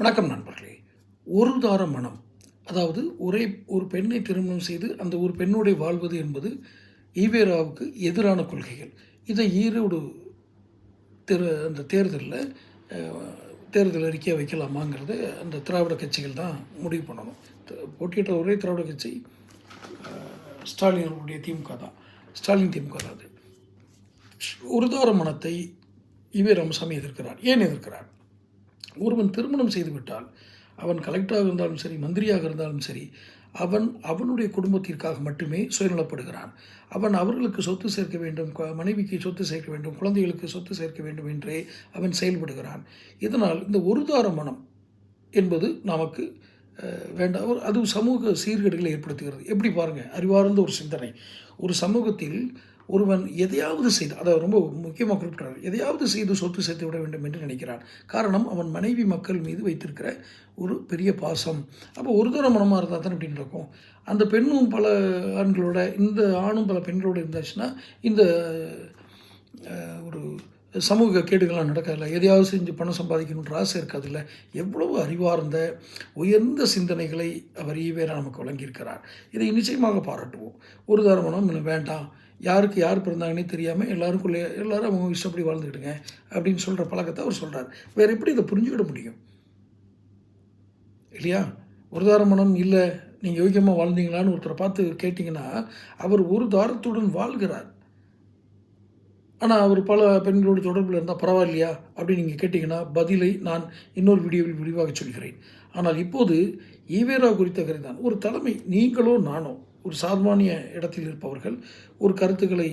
வணக்கம் நண்பர்களே. ஒரு தார மனம் அதாவது ஒரே ஒரு பெண்ணை திருமணம் செய்து அந்த ஒரு பெண்ணுடைய வாழ்வது என்பது ஈவேராவுக்கு எதிரான கொள்கைகள். இதை ஈரோடு திரு அந்த தேர்தலில் தேர்தல் அறிக்கையை வைக்கலாமாங்கிறத அந்த திராவிட கட்சிகள் தான் முடிவு பண்ணணும். போட்டியிட்ட ஒரே திராவிட கட்சி ஸ்டாலினுடைய திமுக தான். ஸ்டாலின் திமுக தான் அது. ஒரு தார மனத்தை ஈவே ராமசாமி எதிர்க்கிறார். ஏன் எதிர்க்கிறார்? ஒருவன் திருமணம் செய்துவிட்டால் அவன் கலெக்டராக இருந்தாலும் சரி மந்திரியாக இருந்தாலும் சரி அவன் அவனுடைய குடும்பத்திற்காக மட்டுமே சுயநலப்படுகிறான். அவன் அவர்களுக்கு சொத்து சேர்க்க வேண்டும் மனைவிக்கு சொத்து சேர்க்க வேண்டும் குழந்தைகளுக்கு சொத்து சேர்க்க வேண்டும் என்றே அவன் செயல்படுகிறான். இதனால் இந்த ஒரு தார மனம் என்பது நமக்கு வேண்டாம். ஒரு அது சமூக சீர்கேடுகளை ஏற்படுத்துகிறது. எப்படி பாருங்கள் அறிவார்ந்த ஒரு சிந்தனை. ஒரு சமூகத்தில் ஒருவன் எதையாவது செய்து அதை ரொம்ப முக்கியமாக குறிப்பிட்டார் எதையாவது செய்து சொத்து சேர்த்து விட வேண்டும் என்று நினைக்கிறான். காரணம் அவன் மனைவி மக்கள் மீது வைத்திருக்கிற ஒரு பெரிய பாசம். அப்போ ஒரு தர மனமாக இருந்தால் தான் இப்படின்னு இருக்கும் அந்த பெண்ணும் பல ஆண்களோட இந்த ஆணும் பல பெண்களோடு இருந்தாச்சுன்னா இந்த ஒரு சமூக கேடுகள்லாம் நடக்காதுல்ல. எதையாவது செஞ்சு பணம் சம்பாதிக்கணுன்ற ஆசை இருக்காதுல்ல. எவ்வளவு அறிவார்ந்த உயர்ந்த சிந்தனைகளை அவர் ஈவேரா நமக்கு வழங்கியிருக்கிறார். இதை நிச்சயமாக பாராட்டுவோம். ஒரு தரமணம் வேண்டாம். யாருக்கு யார் பிறந்தாங்கன்னே தெரியாமல் எல்லாருக்குள்ளே எல்லாரும் அவங்க இஷ்டப்படி வாழ்ந்துக்கிட்டுங்க அப்படின்னு சொல்கிற பழக்கத்தை அவர் சொல்கிறார் வேறு எப்படி இதை புரிஞ்சுக்கிட முடியும்? இல்லையா? ஒரு தாரமணம் இல்லை நீங்கள் யோக்கியமாக வாழ்ந்தீங்களான்னு ஒருத்தரை பார்த்து கேட்டிங்கன்னா அவர் ஒரு தாரத்துடன் வாழ்கிறார். ஆனால் அவர் பல பெண்களோட தொடர்பில் இருந்தால் பரவாயில்லையா? அப்படின்னு நீங்கள் கேட்டிங்கன்னா பதிலை நான் இன்னொரு வீடியோவில் விரிவாக சொல்கிறேன். ஆனால் இப்போது ஈவேரா குறித்த கருதான் ஒரு தலைமை நீங்களோ நானோ ஒரு சாமானிய இடத்தில் இருப்பவர்கள் ஒரு கருத்துக்களை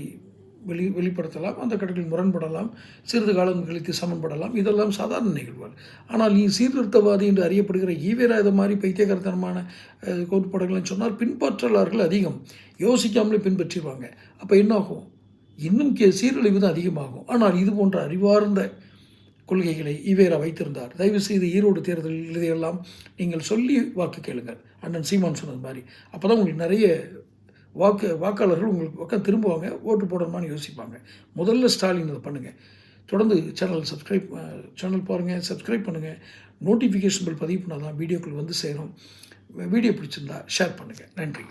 வெளி வெளிப்படுத்தலாம் அந்த கருத்துக்கள் முரண்படலாம் சிறிது காலம் கழித்து சமன்படலாம். இதெல்லாம் சாதாரண நிகழ்வுகள். ஆனால் நீ சீர்திருத்தவாதி என்று அறியப்படுகிற ஈவேரா இது மாதிரி பைத்தியகரத்தனமான கோட்பாடுகள்னு சொன்னால் பின்பற்றலார்கள் அதிகம். யோசிக்காமலே பின்பற்றிடுவாங்க அப்போ என்னாகும்? இன்னும் கே சீரழிவு தான் அதிகமாகும். ஆனால் இது போன்ற அறிவார்ந்த கொள்கைகளை ஈவேரா வைத்திருந்தார். தயவு செய்து ஈரோடு தேர்தலில் இதையெல்லாம் நீங்கள் சொல்லி வாக்கு கேளுங்கள். அண்ணன் சீமான் சொன்னது மாதிரி. அப்போ தான் உங்களுக்கு நிறைய வாக்கு வாக்காளர்கள் உங்களுக்கு பக்கம் திரும்புவாங்க ஓட்டு போடணுமான்னு யோசிப்பாங்க. முதல்ல ஸ்டாலின் அதை பண்ணுங்கள் தொடர்ந்து சேனல் சப்ஸ்கிரைப் சேனல் பாருங்கள் சப்ஸ்கிரைப் பண்ணுங்கள் நோட்டிஃபிகேஷன் பில் பதிவு பண்ணால் தான் வீடியோக்கள் வந்து சேரும். வீடியோ பிடிச்சிருந்தா ஷேர் பண்ணுங்கள் நன்றி.